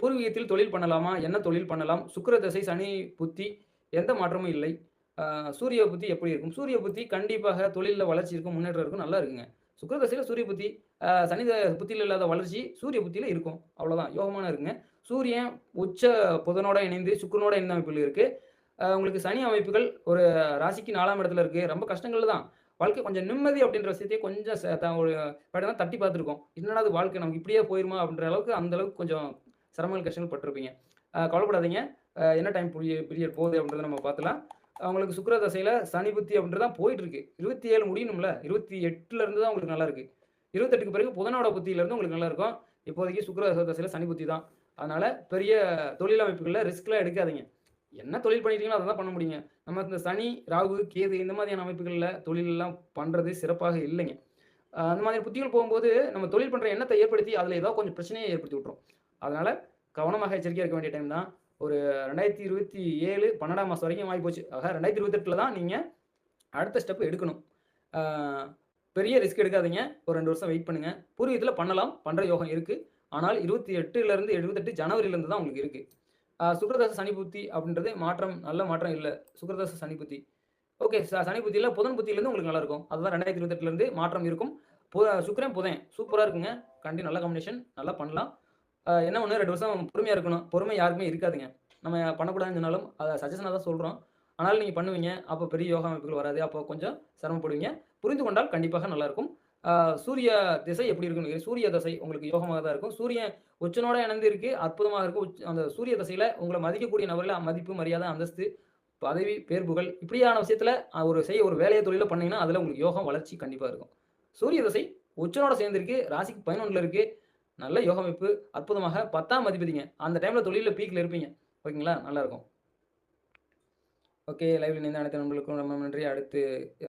பூர்வீகத்தில் தொழில் பண்ணலாமா? என்ன தொழில் பண்ணலாம்? சுக்கர தசை சனி புத்தி எந்த மாற்றமும் இல்லை. சூரிய புத்தி எப்படி இருக்கும்? சூரிய புத்தி கண்டிப்பாக தொழிலில் வளர்ச்சி இருக்கும், முன்னேற்றம் இருக்கும். நல்லா இருக்குங்க. சுக்கர தசையில் சூரிய புத்தி, சனி புத்தியில் இல்லாத வளர்ச்சி சூரிய புத்தியில் இருக்கும். அவ்வளோதான். யோகமான இருக்குங்க. சூரியன் உச்ச புதனோட இணைந்து சுக்கிரனோட இணைந்த அமைப்பில் இருக்கு. உங்களுக்கு சனி அமைப்புகள் ஒரு ராசிக்கு நாலாம் இடத்துல இருக்கு. ரொம்ப கஷ்டங்கள் தான். வாழ்க்கை கொஞ்சம் நிம்மதி அப்படின்ற விஷயத்தையே கொஞ்சம் ச த ஒரு இப்படிதான் தட்டி பார்த்துருக்கோம். என்னடா இது வாழ்க்கை நமக்கு இப்படியே போயிருமா? அப்படின்ற அளவுக்கு அந்த அளவுக்கு கொஞ்சம் சிரமங்கள், கஷ்டங்கள் பட்டிருப்பீங்க கவலைப்படாதீங்க. என்ன டைம் புரிய பீரியட் போகுது அப்படின்றத நம்ம பார்த்துலாம். அவங்களுக்கு சுக்கர தசையில் சனி புத்தி அப்படின்றது தான் போயிட்டு இருக்கு. 27 முடியணும்ல. 28ல இருந்து தான் உங்களுக்கு நல்லா இருக்கு. 28க்கு பிறகு புதனோட புத்தியிலேருந்து உங்களுக்கு நல்லா இருக்கும். இப்போதைக்கு சுக்கர தசையில் சனி புத்தி தான். அதனால பெரிய தொழில் அமைப்புகளில் ரிஸ்க்லாம் எடுக்காதீங்க. என்ன தொழில் பண்ணிட்டீங்களோ அதை தான் பண்ண முடியுங்க. நம்ம இந்த சனி, ராகு, கேது இந்த மாதிரியான அமைப்புகளில் தொழிலெல்லாம் பண்ணுறது சிறப்பாக இல்லைங்க. அந்த மாதிரி புத்திகள் போகும்போது நம்ம தொழில் பண்ணுற எண்ணத்தை ஏற்படுத்தி அதில் ஏதோ கொஞ்சம் பிரச்சனையை ஏற்படுத்தி விட்டுரும். அதனால கவனமாக எச்சரிக்கையாக இருக்க வேண்டிய டைம் தான். ஒரு ரெண்டாயிரத்தி இருபத்தி ஏழு பன்னெண்டாம் மாதம் வரைக்கும் ஆகிப்போச்சு ஆக 2028ல தான் நீங்கள் அடுத்த ஸ்டெப் எடுக்கணும். பெரிய ரிஸ்க் எடுக்காதீங்க. ஒரு ரெண்டு வருஷம் வெயிட் பண்ணுங்கள் பூர்வீகத்தில் பண்ணலாம். பண்ணுற யோகம் இருக்குது ஆனால் இருபத்தி எட்டுலேருந்து எழுபத்தெட்டு ஜனவரியிலேருந்து தான் உங்களுக்கு இருக்குது சுக்ரதாச சனி புத்தி அப்படின்றது மாற்றம் நல்ல மாற்றம் இல்லை சுக்ரதாச சனி புத்தி. ஓகே. சனி புத்தியில் புதன் புத்தியிலேருந்து உங்களுக்கு நல்லா இருக்கும். அதுதான் ரெண்டாயிரத்தி இருபத்தெட்டுலேருந்து மாற்றம் இருக்கும். புத சுக்கரன் புதன் சூப்பராக இருக்குங்க. கண்டி நல்ல காம்பினேஷன். நல்லா பண்ணலாம். என்ன ஒன்று ரெண்டு வருஷம் பொறுமையாக இருக்கணும். பொறுமை யாருக்குமே இருக்காதுங்க. நம்ம பண்ணக்கூடாதுன்னு சொன்னாலும் அதை சஜஷனாக தான் சொல்கிறோம் ஆனாலும் நீங்கள் பண்ணுவீங்க. அப்போ பெரிய யோகா அமைப்புகள் வராது. அப்போ கொஞ்சம் சிரமப்படுவீங்க. புரிந்து கொண்டால் கண்டிப்பாக நல்லாயிருக்கும். சூரிய திசை எப்படி இருக்குன்னு சூரிய தசை உங்களுக்கு யோகமாக தான் இருக்கும். சூரியன் உச்சனோட இணைந்து இருக்கு. அற்புதமாக இருக்கும் அந்த சூரிய தசையில உங்களை மதிக்கக்கூடிய நபர்கள மதிப்பு, மரியாதை, அந்தஸ்து, பதவி, பேர், புகழ் இப்படியான விஷயத்தில் ஒரு செய்ய ஒரு வேலையை தொழில பண்ணீங்கன்னா, அதில் உங்களுக்கு யோகம், வளர்ச்சி கண்டிப்பா இருக்கும். சூரிய தசை உச்சனோட சேர்ந்திருக்கு. ராசிக்கு 11ல இருக்கு. நல்ல யோக அமைப்பு. அற்புதமாக 10ஆம் அதிபதிங்க. அந்த டைம்ல தொழிலில் பீக்கில் இருப்பீங்க. ஓகேங்களா? நல்லாயிருக்கும் ஓகே. லைவ்ல நின்று அனைத்து நண்பர்களுக்கும் ரொம்ப நன்றி. அடுத்து